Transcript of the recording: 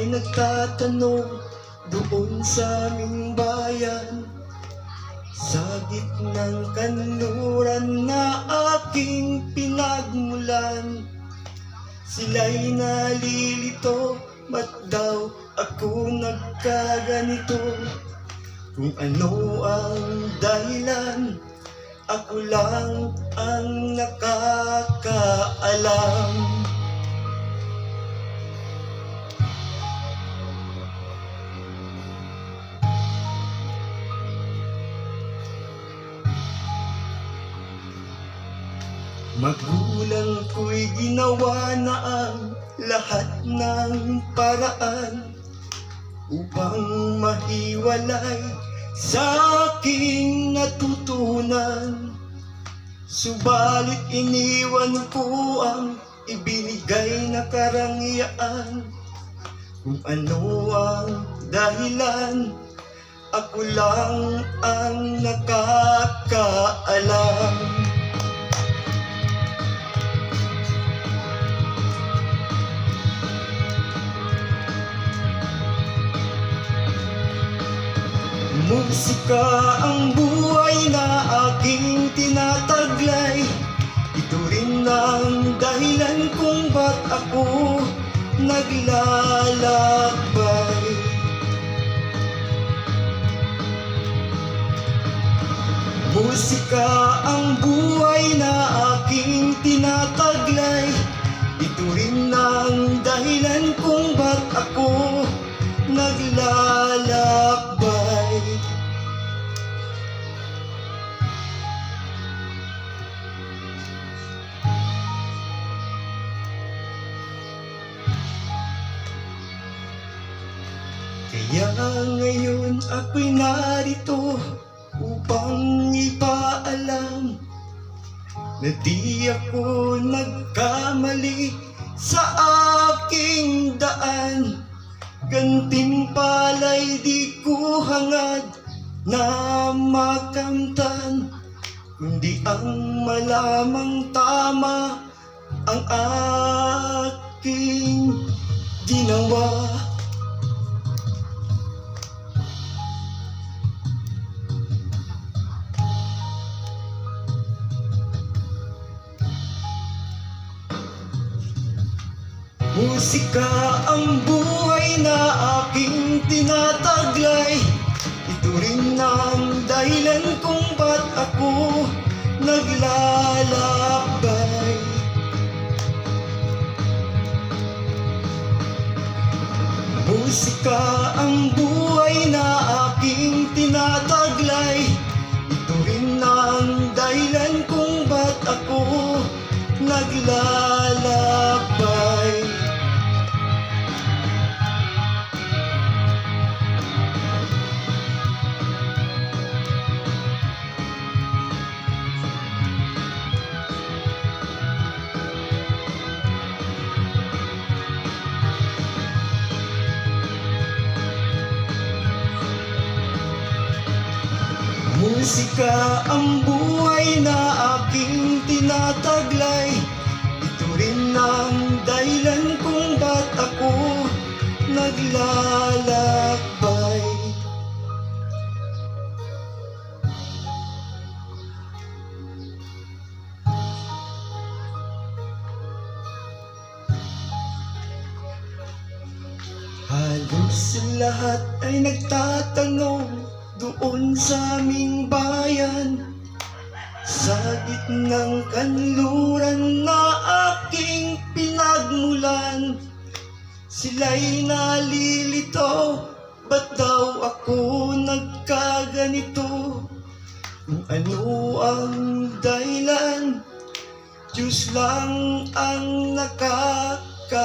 Halos lahat ay nagtatanong doon sa aming bayan Sa gitnang kanluran na aking pinagmulan Sila'y nalilito, ba't daw ako nagkaganito? Kung ano ang dahilan, ako lang ang nakakaalam. Magulang ko'y ginawa na ang lahat ng paraan upang mahiwalay sa aking natutunan. Subalit iniwan ko ang ibinigay na karangyaan. Kung ano ang dahilan, ako lang ang nakakaalam. Musika ang buhay na aking tinataglay. Ito rin ang dahilan kung ba't ako naglalakbay. Musika ang buhay na aking tinataglay Kaya ngayon ako'y narito upang ipaalam na di ako nagkamali sa aking daan. Gantimpala'y di ko hangad na makamtan, kundi ang malamang tama ang aking ginawa. Musika ang buhay na aking tinataglay. Ito rin ang dahilan kung ba't ako naglalakbay. Musika ang buhay na aking tinataglay. Ito rin ang dahilan kung ba't ako naglalakbay Musika ang buhay na aking tinataglay. Ito rin ang dahilan kung ba't ako naglalakbay. Halos lahat ay nagtatanong doon sa aming bayan Sa gitnang kanluran na aking pinagmulan Sila'y nalilito, ba't daw ako nagkaganito? Kung ano ang dahilan, Diyos lang ang nakakaalam